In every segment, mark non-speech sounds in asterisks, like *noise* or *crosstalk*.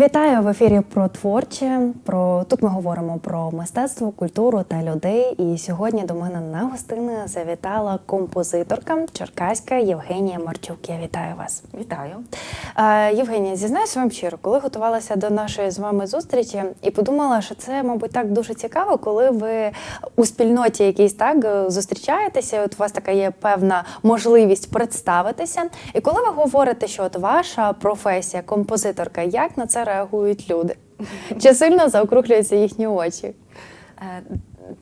Вітаю в ефірі про творче. Про тут ми говоримо про мистецтво, культуру та людей. І сьогодні до мене на гостини завітала композиторка черкаська Євгенія Марчук. Я вітаю вас. Вітаю. Е, Євгенія, зізнаюся вам щиро, коли готувалася до нашої з вами зустрічі і подумала, що це, мабуть, так дуже цікаво, коли ви у спільноті якійсь так зустрічаєтеся. От у вас така є певна можливість представитися. І коли ви говорите, що от ваша професія композиторка, як на це реагують люди? Чи сильно заокруглюються їхні очі? Е,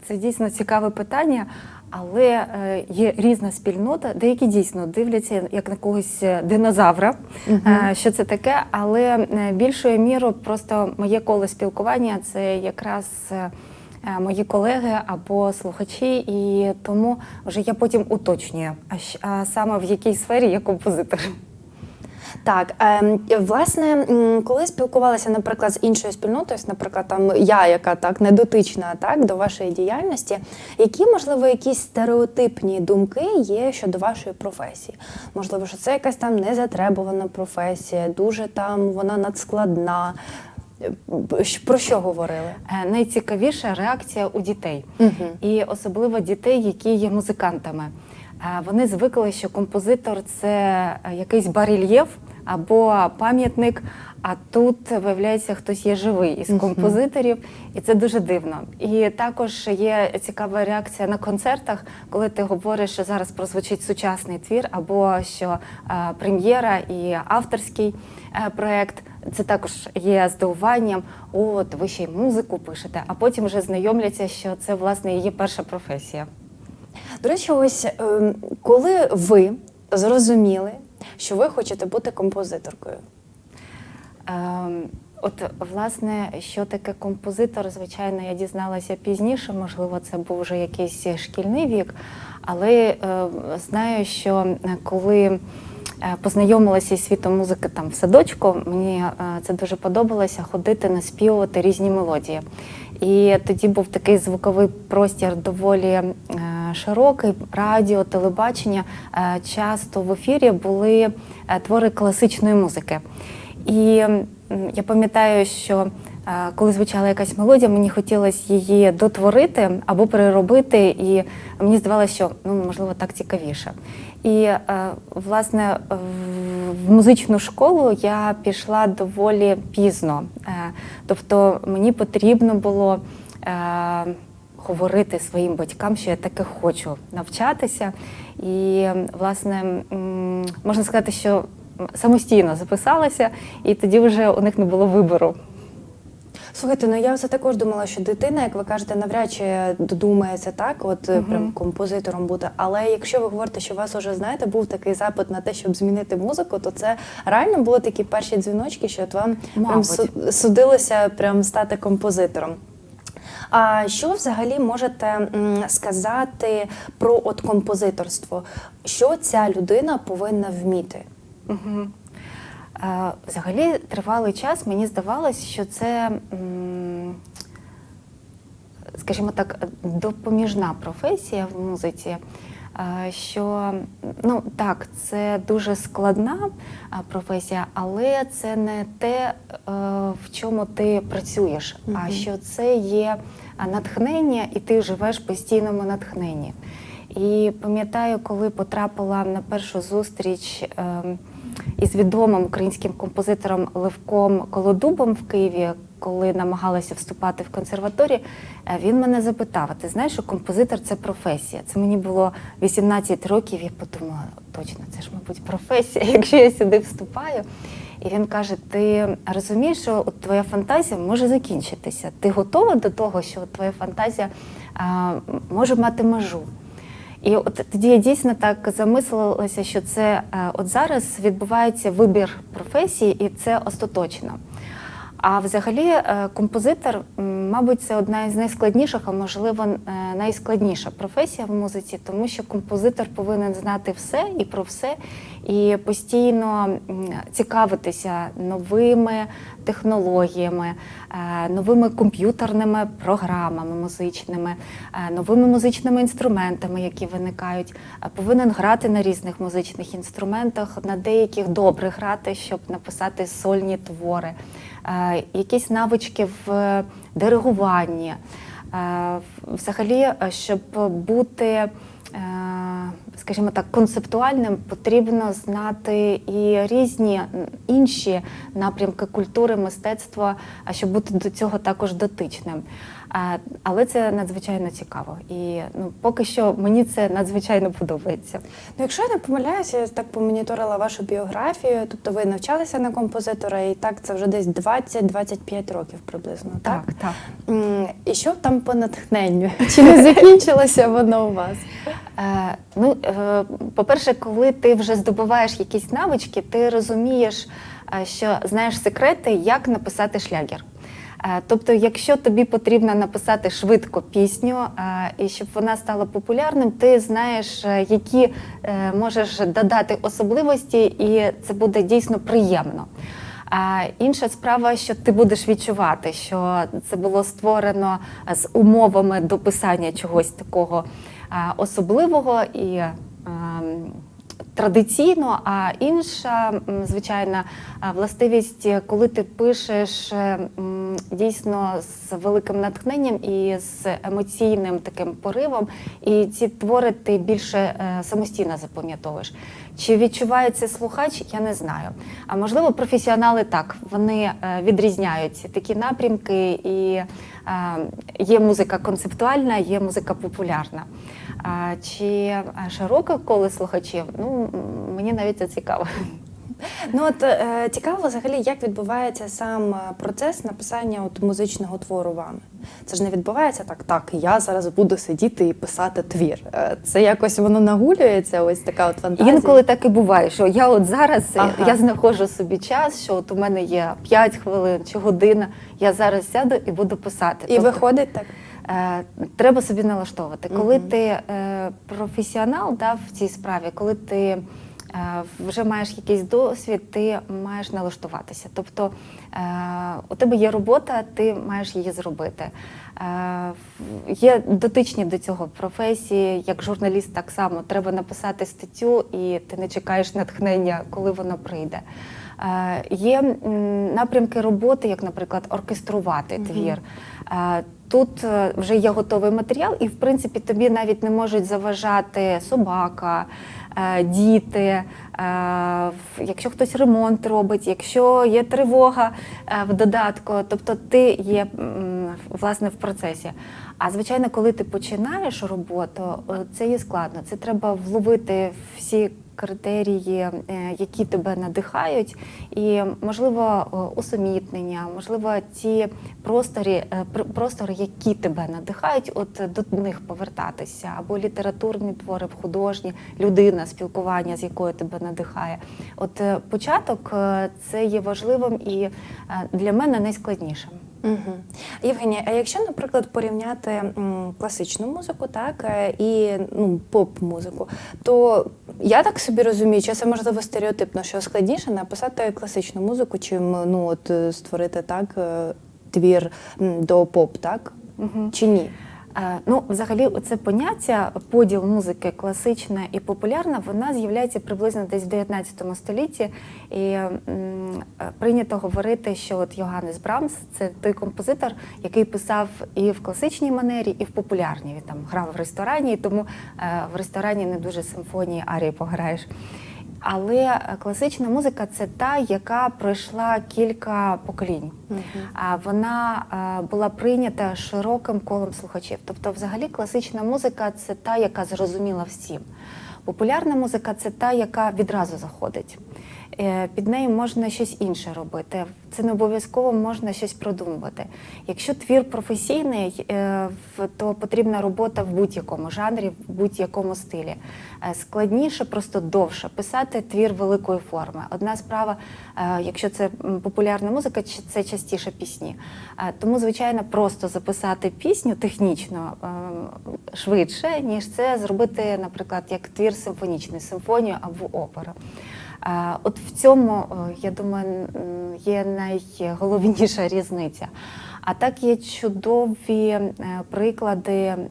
Це дійсно цікаве питання, але е, є різна спільнота, деякі дійсно дивляться як на когось е, динозавра, е, що це таке, але більшою мірою просто моє коло спілкування це якраз. Мої колеги або слухачі, і тому вже я потім уточнюю, а, а саме в якій сфері я композитор. Так, ем, власне, коли спілкувалася, наприклад, з іншою спільнотою, наприклад, там я, яка так не дотична так, до вашої діяльності, які, можливо, якісь стереотипні думки є щодо вашої професії? Можливо, що це якась там незатребувана професія, дуже там вона надскладна. Е, Про що говорили? Е, Найцікавіша реакція у дітей, Мгм. і особливо дітей, які є музикантами. Вони звикли, що композитор це е, якийсь барельєф або пам'ятник. А тут виявляється, хтось є живий із композиторів, і це дуже дивно. І також є цікава реакція на концертах, коли ти говориш, що зараз прозвучить сучасний твір, або що е, прем'єра і авторський е, проект. Це також є здивуванням. От ви ще й музику пишете, а потім вже знайомляться, що це власне її перша професія. До речі, ось ем, коли ви зрозуміли, що ви хочете бути композиторкою? Ем, От, власне, що таке композитор, звичайно, я дізналася пізніше, можливо, це був вже якийсь шкільний вік, але е, знаю, що е, коли е, познайомилася із світом музики там в садочку, мені е, це дуже подобалося ходити, наспівувати різні мелодії. І тоді був такий звуковий простір доволі е, широкий, радіо, телебачення. Е, часто в ефірі були е, твори класичної музики. І я пам'ятаю, що е, коли звучала якась мелодія, мені хотілося її дотворити або переробити, і мені здавалося, що ну можливо так цікавіше. І власне в- музичну школу я пішла доволі пізно. Тобто мені потрібно було. Говорити своїм батькам, що я таки хочу навчатися, і власне можна сказати, що самостійно записалася, і тоді вже у них не було вибору. Слухайте, ну я все також думала, що дитина, як ви кажете, навряд чи додумається так, от е, прям композитором бути. Але якщо ви говорите, що у вас уже знаєте, був такий запит на те, щоб змінити музику, то це реально були такі перші дзвіночки, що от вам прям Мабуть. су- судилося прям стати композитором. А що взагалі можете сказати про от композиторство? Що ця людина повинна вміти? Угу. Взагалі, тривалий час мені здавалось, що це, скажімо так, допоміжна професія в музиці. Що ну так, це дуже складна професія, але це не те, е, в чому ти працюєш, а що це є натхнення, і ти живеш в постійному натхненні. І пам'ятаю, коли потрапила на першу зустріч ем, із відомим українським композитором Левком Колодубом в Києві, коли намагалася вступати в консерваторію, е, він мене запитав: ти знаєш, що композитор це професія? Це мені було 18 років, і подумала, точно, це ж, мабуть, професія, *laughs* якщо я сюди вступаю. І він каже: Ти розумієш, що от твоя фантазія може закінчитися? Ти готова до того, що от твоя фантазія а, може мати межу? І от тоді я дійсно так замислилася, що це е, от зараз відбувається вибір професії, і це остаточно. А взагалі, е, композитор, мабуть, це одна із найскладніших, а можливо, е, найскладніша професія в музиці, тому що композитор повинен знати все і про все, і постійно цікавитися новими технологіями, е, новими комп'ютерними програмами музичними, е, новими музичними інструментами, які виникають. Е, Повинен грати на різних музичних інструментах, на деяких добре грати, щоб написати сольні твори, якісь навички в диригуванні. Взагалі, щоб бути, скажімо так, концептуальним, потрібно знати і різні інші напрямки культури, мистецтва, щоб бути до цього також дотичним. Але це надзвичайно цікаво. І ну, поки що мені це надзвичайно подобається. Ну, якщо я не помиляюся, я так помоніторила вашу біографію, тобто ви навчалися на композитора, і так це вже десь 20-25 років приблизно, так? так. М, І що там по натхненню? *laughs* Чи не закінчилося воно у вас? Е, ну, е, по-перше, коли ти вже здобуваєш якісь навички, ти розумієш, е, що знаєш секрети, як написати шлягер. Е, Тобто, якщо тобі потрібно написати швидко пісню е, і щоб вона стала популярним, ти знаєш, е, які можеш додати особливості, і це буде дійсно приємно. А інша справа, що ти будеш відчувати, що це було створено з умовами до писання чогось такого особливого і традиційно. А інша звичайна властивість, коли ти пишеш дійсно з великим натхненням і з емоційним таким поривом, і ці твори ти більше е, самостійно запам'ятовуєш. Чи відчуває це слухач, я не знаю. А можливо, професіонали так вони е, відрізняють такі напрямки, і е, є музика концептуальна, є музика популярна. Чи широке коло слухачів? Ну мені навіть це цікаво. Ну от е, цікаво взагалі, як відбувається сам е, процес написання от музичного твору вами. Це ж не відбувається так, так, я зараз буду сидіти і писати твір. Е, Це якось воно нагулюється, ось така от фантазія. Інколи так і буває, що я от зараз е, Ага. я знаходжу собі час, що от у мене є 5 хвилин чи година. Я зараз сяду і буду писати. І Тобто, виходить так. Треба собі налаштовувати. Коли Мгм. ти е, професіонал да, в цій справі, коли ти вже маєш якийсь досвід, ти маєш налаштуватися. Тобто е, у тебе є робота, ти маєш її зробити. Е, Є дотичні до цього професії, як журналіст, так само треба написати статтю, і ти не чекаєш натхнення, коли воно прийде. Е, Є напрямки роботи, як, наприклад, оркеструвати твір. Е, Тут е, вже є готовий матеріал, і в принципі тобі навіть не можуть заважати собака, е, діти, е, якщо хтось ремонт робить, якщо є тривога е, в додатку, тобто ти є м, власне в процесі. А звичайно, коли ти починаєш роботу, е, це є складно. Це треба вловити всі критерії, е, які тебе надихають, і можливо е, усамітнення, можливо, ті просторі, е, простори, які тебе надихають, от е, до них повертатися, або літературні твори, художні, людина, спілкування, з якою тебе надихає. От е, початок е, це є важливим і е, для мене найскладнішим. Угу. Євгенія, а якщо, наприклад, порівняти м, класичну музику, так е, і ну, поп-музику, то я так собі розумію, чи це можливо стереотипно, що складніше написати класичну музику, чим ну от е, створити так е, твір до поп, так? угу. Чи ні? Е, Ну, взагалі, це поняття поділ музики класична і популярна, вона з'являється приблизно десь в 19 столітті. І м, е, прийнято говорити, що от Йоганнес Брамс це той композитор, який писав і в класичній манері, і в популярній. Він там грав в ресторані, тому е, в ресторані не дуже симфонії арії пограєш. Але е, класична музика це та, яка пройшла кілька поколінь. А вона е, була прийнята широким колом слухачів. Тобто, взагалі, класична музика це та, яка зрозуміла всім. Популярна музика це та, яка відразу заходить. Е, під нею можна щось інше робити. Це не обов'язково можна щось продумувати. Якщо твір професійний, е, то потрібна робота в будь-якому жанрі, в будь-якому стилі. Е, Складніше, просто довше писати твір великої форми. Одна справа, якщо це популярна музика, це частіше пісні. Тому, звичайно, просто записати пісню технічно швидше, ніж це зробити, наприклад, як твір симфонічний, симфонію або оперу. От в цьому, е, я думаю, є найголовніша різниця. А так є чудові е, приклади е,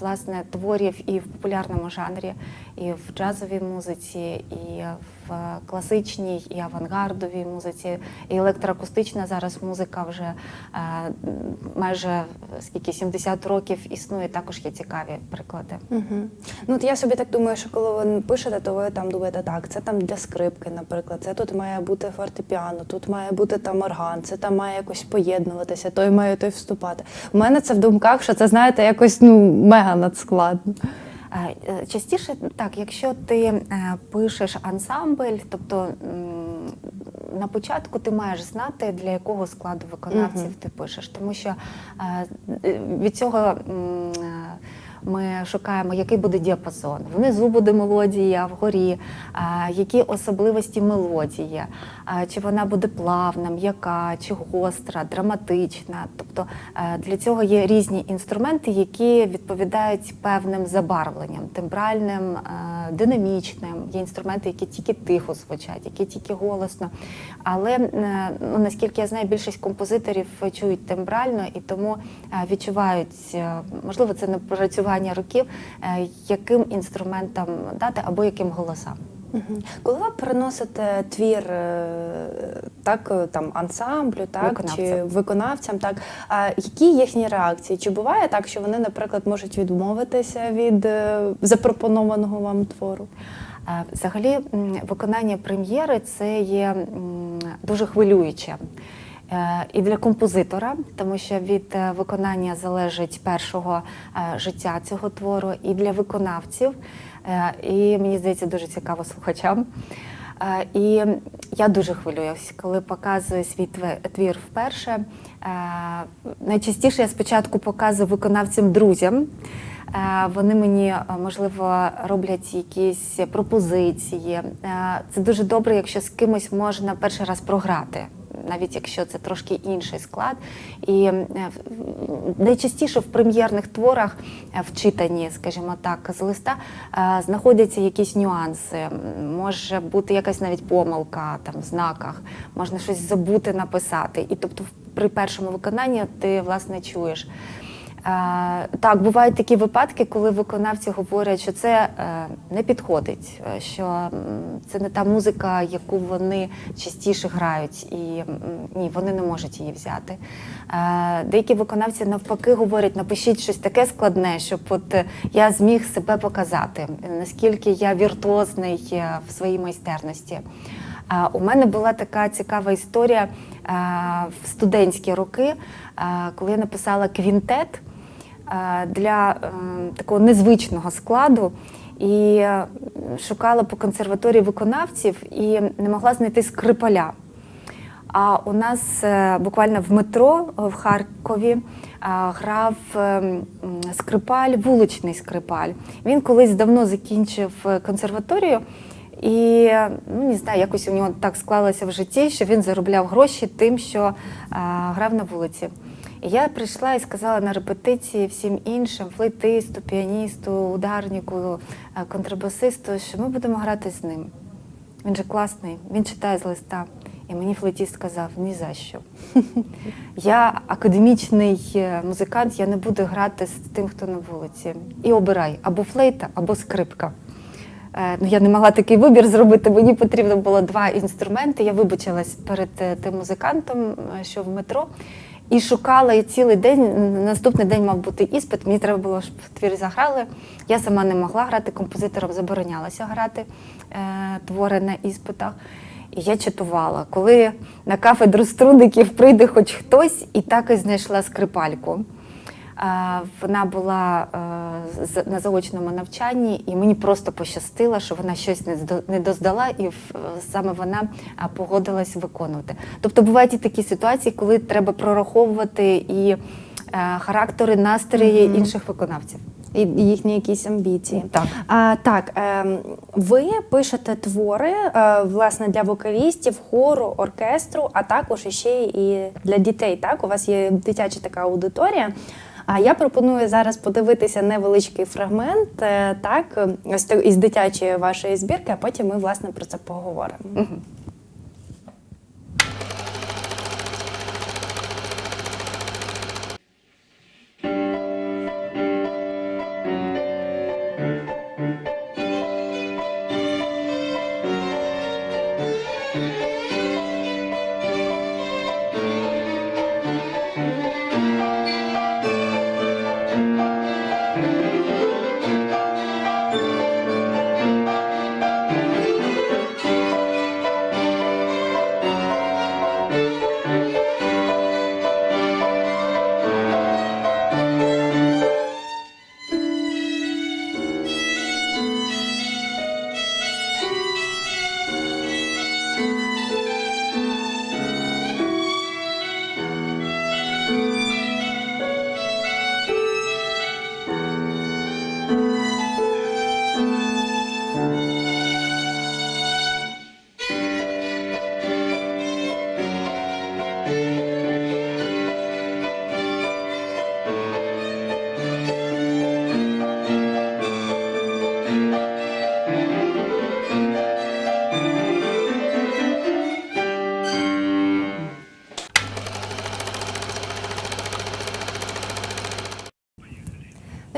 власне творів і в популярному жанрі, і в джазовій музиці, і в класичній, і авангардовій музиці, і електроакустична зараз музика вже е, майже скільки 70 років існує. Також є цікаві приклади. Угу. Ну, от я собі так думаю, що коли ви пишете, то ви там думаєте, так, це там для скрипки, наприклад, це тут має бути фортепіано, тут має бути там орган, це там має якось поєднуватися, той має той вступати. У мене це в думках, що це, знаєте, якось ну, мега надскладно. Е, е, Частіше так, якщо ти е, пишеш ансамбль, тобто на початку ти маєш знати, для якого складу виконавців Мгм. ти пишеш, тому що від цього ми шукаємо, який буде діапазон. Внизу буде мелодія, вгорі, а, які особливості мелодії, а, чи вона буде плавна, м'яка, чи гостра, драматична. Тобто е, для цього є різні інструменти, які відповідають певним забарвленням, тембральним, е, динамічним. Є інструменти, які тільки тихо звучать, які тільки голосно. Але е, ну, наскільки я знаю, більшість композиторів чують тембрально і тому е, відчувають, е, можливо, це напрацювання років, е, яким інструментам дати або яким голосам. Коли ви приносите твір е, так, е, там, ансамблю, так, чи Виконавцям. виконавцям, так, а які їхні реакції? Чи буває так, що вони, наприклад, можуть відмовитися від запропонованого вам твору? Взагалі, виконання прем'єри це є дуже хвилююче. Е, І для композитора, тому що від е, виконання залежить першого е, життя цього твору, і для виконавців, і мені здається, дуже цікаво слухачам. І я дуже хвилююсь, коли показую свій твір вперше. Найчастіше я спочатку показую виконавцям друзям. Вони мені можливо роблять якісь пропозиції. Це дуже добре, якщо з кимось можна перший раз програти. Навіть якщо це трошки інший склад, і е, найчастіше в прем'єрних творах е, в читанні, скажімо так, з листа е, знаходяться якісь нюанси. Може бути якась навіть помилка там в знаках, можна щось забути написати. І тобто, при першому виконанні ти власне чуєш. Так, бувають такі випадки, коли виконавці говорять, що це е, не підходить, е, що це не та музика, яку вони частіше грають, і ні, вони не можуть її взяти. Е, Деякі виконавці навпаки говорять, напишіть щось таке складне, щоб от я зміг себе показати, наскільки я віртуозний в своїй майстерності. У мене була така цікава історія в студентські роки, коли я написала квінтет для е, такого незвичного складу і е, шукала по консерваторії виконавців і не могла знайти скрипаля. А у нас е, буквально в метро е, в Харкові е, грав е, скрипаль, вуличний скрипаль. Він колись давно закінчив е, консерваторію. І е, ну не знаю, якось у нього так склалося в житті, що він заробляв гроші тим, що е, грав на вулиці. Я прийшла і сказала на репетиції всім іншим, флейтисту, піаністу, ударнику, е, контрабасисту, що ми будемо грати з ним. Він же класний, він читає з листа. І мені флейтіст сказав, ні за що. *laughs* Я академічний е, музикант, я не буду грати з тим, хто на вулиці. І обирай або флейта, або скрипка. Е, Ну, я не могла такий вибір зробити. Мені потрібно було два інструменти. Я вибачилась перед тим музикантом, що в метро, і шукала і цілий день. Наступний день мав бути іспит. Мені треба було, щоб твір заграли. Я сама не могла грати, композиторам заборонялося грати е, твори на іспитах. І я читувала, коли на кафедру струнників прийде хоч хтось, і так і знайшла скрипальку. Вона була е, на заочному навчанні, і мені просто пощастило, що вона щось не доздала, і саме вона погодилась виконувати. Тобто бувають і такі ситуації, коли треба прораховувати і е, характери, настрої інших виконавців. І їхні якісь амбіції. Так. А, так, ем, ви пишете твори е, власне для вокалістів, хору, оркестру, а також ще і для дітей. Так, у вас є дитяча така аудиторія. А я пропоную зараз подивитися невеличкий фрагмент, е, так, ось із дитячої вашої збірки, а потім ми власне про це поговоримо.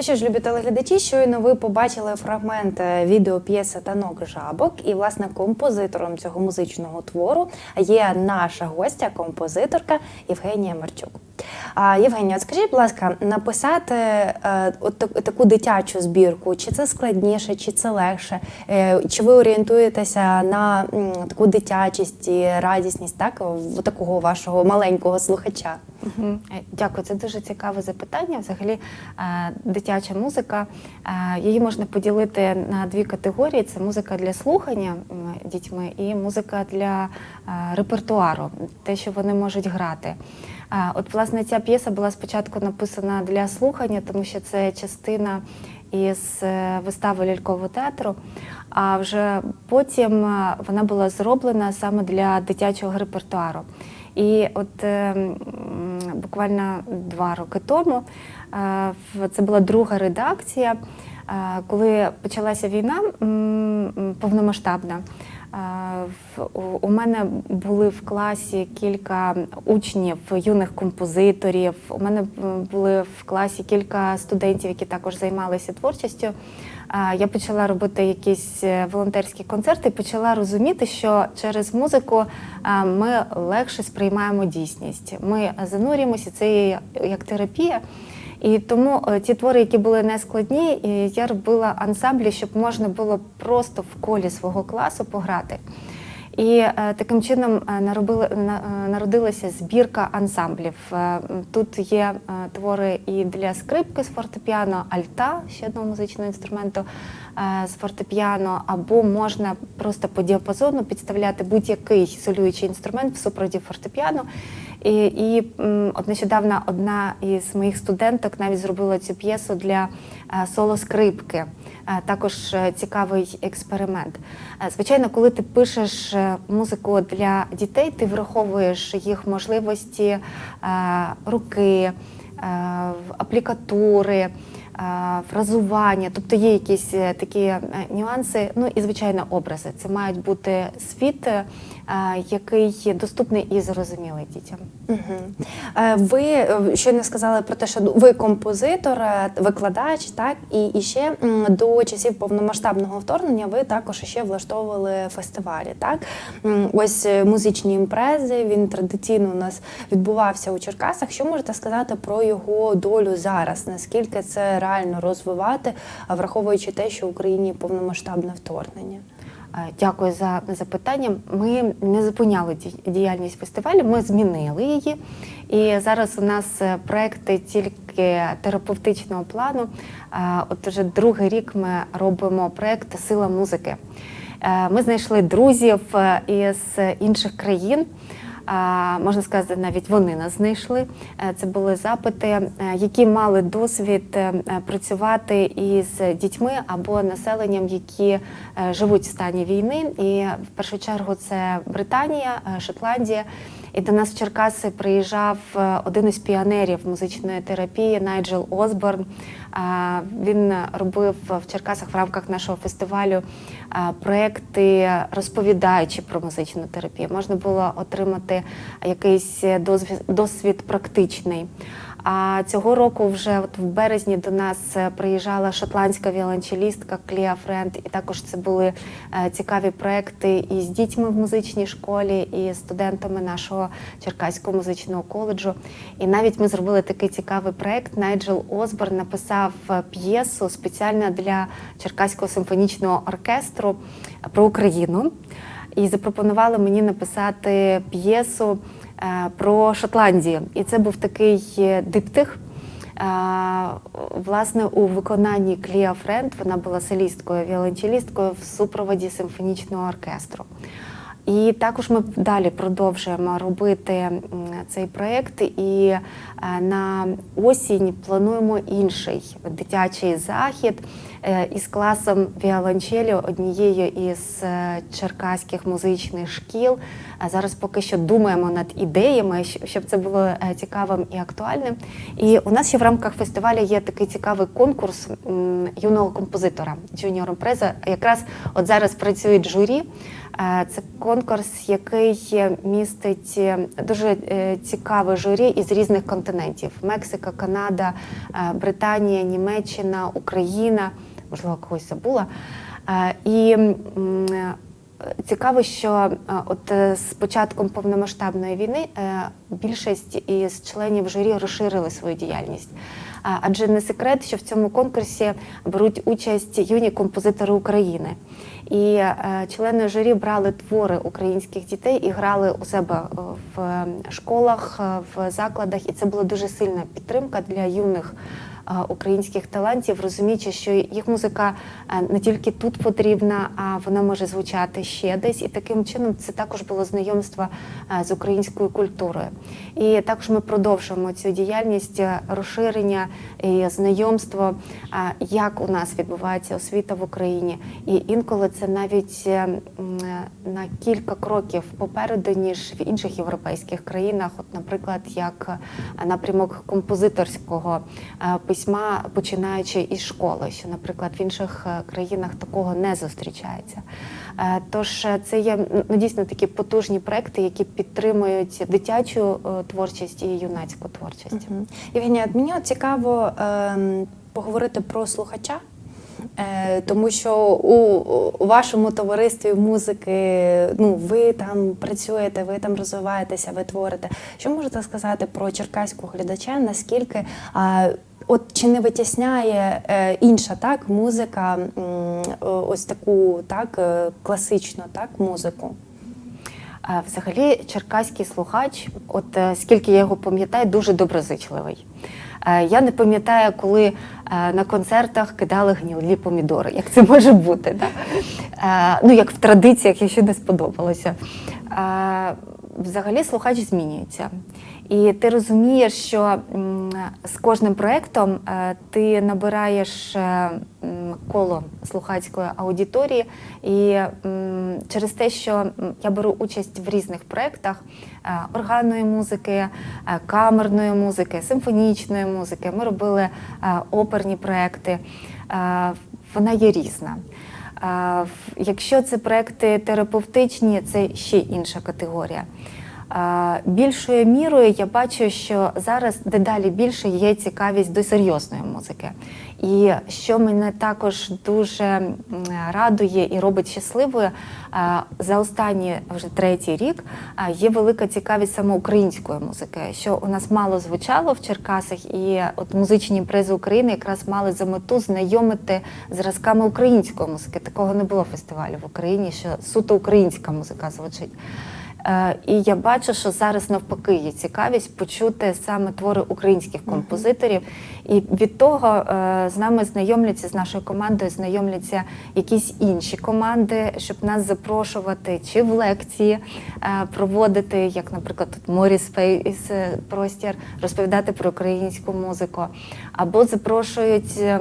Ну що ж, любі телеглядачі, щойно ви побачили фрагмент е, відео п'єси Танок Жабок, і власне композитором цього музичного твору є наша гостя, композиторка Євгенія Марчук. Євгенія, от скажіть, будь ласка, написати е, от таку дитячу збірку, чи це складніше, чи це легше? Е, чи ви орієнтуєтеся на таку дитячість і радісність, так, такого вашого маленького слухача? Е, Дякую, це дуже цікаве запитання. Взагалі, дитяча музика, її можна поділити на дві категорії: це музика для слухання дітьми і музика для репертуару, те, що вони можуть грати. От, власне, ця п'єса була спочатку написана для слухання, тому що це частина із е, вистави лялькового театру. А вже потім е, вона була зроблена саме для дитячого репертуару. І от е, буквально два роки тому це була друга редакція. Коли почалася війна повномасштабна, у- мене були в класі кілька учнів, юних композиторів. У мене були в класі кілька студентів, які також займалися творчістю. Е, Я почала робити якісь е, волонтерські концерти і почала розуміти, що через музику е, ми легше сприймаємо дійсність. Ми занурюємося, це як терапія. І тому е, ті твори, які були нескладні, я робила ансамблі, щоб можна було просто в колі свого класу пограти. І е, таким чином е, народилася збірка ансамблів. Тут є твори і для скрипки з фортепіано, альта, ще одного музичного інструменту з фортепіано, або можна просто по діапазону підставляти будь-який солюючий інструмент в супроводі фортепіано. І, і от нещодавно одна із моїх студенток навіть зробила цю п'єсу для е, соло-скрипки. Е, Також е, цікавий експеримент. Звичайно, коли ти пишеш музику для дітей, ти враховуєш їх можливості руки, аплікатури. Фразування, тобто є якісь такі нюанси. Ну і звичайно, образи. Це мають бути світ, який доступний і зрозумілий дітям. Е, Ви е, щойно сказали про те, що ви композитор, е, викладач, так і, і ще до часів повномасштабного вторгнення ви також ще влаштовували фестивалі. Так ось музичні імпрези. Він традиційно у нас відбувався у Черкасах. Що можете сказати про його долю зараз? Наскільки це реально розвивати, враховуючи те, що в Україні повномасштабне вторгнення? Е, Дякую за запитання. Ми не зупиняли діяльність фестивалю, ми змінили її. І зараз у нас е, проекти тільки терапевтичного плану. Е, От уже другий рік ми робимо проект Сила музики. Ми знайшли друзів із інших країн. Можна сказати, навіть вони нас знайшли. Е, Це були запити, е, які мали досвід е, працювати із дітьми або населенням, які живуть в стані війни. І в першу чергу це Британія, Шотландія. І до нас в Черкаси приїжджав е, один із піонерів музичної терапії Найджел Осборн. Він робив в Черкасах в рамках нашого фестивалю проекти, розповідаючи про музичну терапію. Можна було отримати якийсь досвід практичний. А цього року, вже от в березні, до нас е, приїжджала шотландська віолончелістка Клія Френд, і також це були е, цікаві проекти і з дітьми в музичній школі, і студентами нашого Черкаського музичного коледжу. І навіть ми зробили такий цікавий проект. Найджел Осборн написав е, п'єсу спеціально для Черкаського симфонічного оркестру про Україну. І запропонували мені написати п'єсу про Шотландію. І це був такий е, диптих. Е, Власне, у виконанні Клія Френд вона була солісткою, віолончелісткою в супроводі симфонічного оркестру. І також ми далі продовжуємо робити цей проєкт. І е, на осінь плануємо інший дитячий захід е, із класом віолончелі однією із е, черкаських музичних шкіл. Зараз поки що думаємо над ідеями, щоб це було цікавим і актуальним. І у нас ще в рамках фестивалю є такий цікавий конкурс юного композитора Junior Impreza. Якраз от зараз працюють журі. Е, Це конкурс, який містить е, дуже е, цікаве журі із різних континентів: Мексика, Канада, Британія, Німеччина, Україна, можливо, когось забула. І цікаво, що е, от е, з початком повномасштабної війни е, більшість із членів журі розширили свою діяльність. Адже не секрет, що в цьому конкурсі беруть участь юні композитори України. І члени журі брали твори українських дітей і грали у себе в школах, в закладах. І це була дуже сильна підтримка для юних українських талантів, розуміючи, що їх музика е, не тільки тут потрібна, а вона може звучати ще десь. І таким чином це також було знайомство е, з українською культурою. І також ми продовжуємо цю діяльність е, розширення і знайомство, е, як у нас відбувається освіта в Україні. І інколи це навіть е, е, на кілька кроків попереду, ніж в інших європейських країнах. От, наприклад, як е, напрямок композиторського е, письма, починаючи із школи, що, наприклад, в інших е, країнах такого не зустрічається. Е, Тож е, це є ну, дійсно такі потужні проекти, які підтримують дитячу е, творчість і юнацьку творчість. Мгм. Євгенія, мені цікаво ем, поговорити про слухача. Е, тому що у, вашому товаристві музики ну ви там працюєте, ви там розвиваєтеся, ви творите. Що можете сказати про черкаського глядача? Наскільки от чи не витісняє е, інша так музика, ось таку так е, класичну так музику? Взагалі, черкаський слухач, от е, скільки я його пам'ятаю, дуже доброзичливий. Я не пам'ятаю, коли на концертах кидали гнілі помідори. Як це може бути? Да? Ну, як в традиціях, якщо не сподобалося. Взагалі слухач змінюється. І ти розумієш, що з кожним проєктом е, ти набираєш е, коло слухацької аудиторії, і через те, що я беру участь в різних проєктах е, органної музики, камерної музики, симфонічної музики, ми робили оперні проєкти. Вона є різна. Якщо це проекти терапевтичні, це ще інша категорія. Більшою мірою я бачу, що зараз дедалі більше є цікавість до серйозної музики. І що мене також дуже радує і робить щасливою, за останні вже третій рік є велика цікавість саме української музики, що у нас мало звучало в Черкасах, і от музичні імпрези України якраз мали за мету знайомити зразками української музики. Такого не було фестивалю в Україні, що суто українська музика звучить. Е, І я бачу, що зараз навпаки є цікавість почути саме твори українських композиторів. І від того е, з нами знайомляться з нашою командою, знайомляться якісь інші команди, щоб нас запрошувати чи в лекції е, проводити, як, наприклад, тут Морі Спейс простір, розповідати про українську музику, або запрошують е,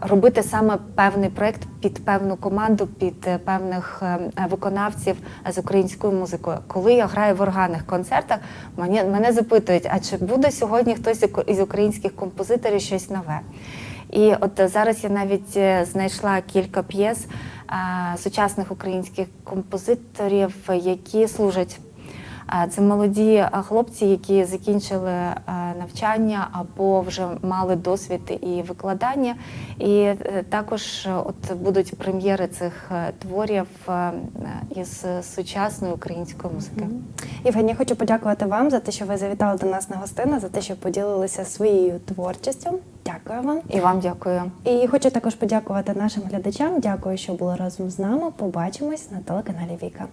робити саме певний проект під певну команду, під е, певних е, виконавців з українською музикою. Коли я граю в органних концертах, мене, мене запитують, а чи буде сьогодні хтось із українських композиторів щось нове? І от зараз я навіть знайшла кілька п'єс сучасних українських композиторів, які служать. Це молоді е, хлопці, які закінчили е, навчання або вже мали досвід і викладання. І е, також от будуть прем'єри цих творів із сучасної української музики. Євгенія, хочу подякувати вам за те, що ви завітали до нас на гостину, за те, що поділилися своєю творчістю. Дякую вам. І вам дякую. І хочу також подякувати нашим глядачам. Дякую, що були разом з нами. Побачимось на телеканалі Віка.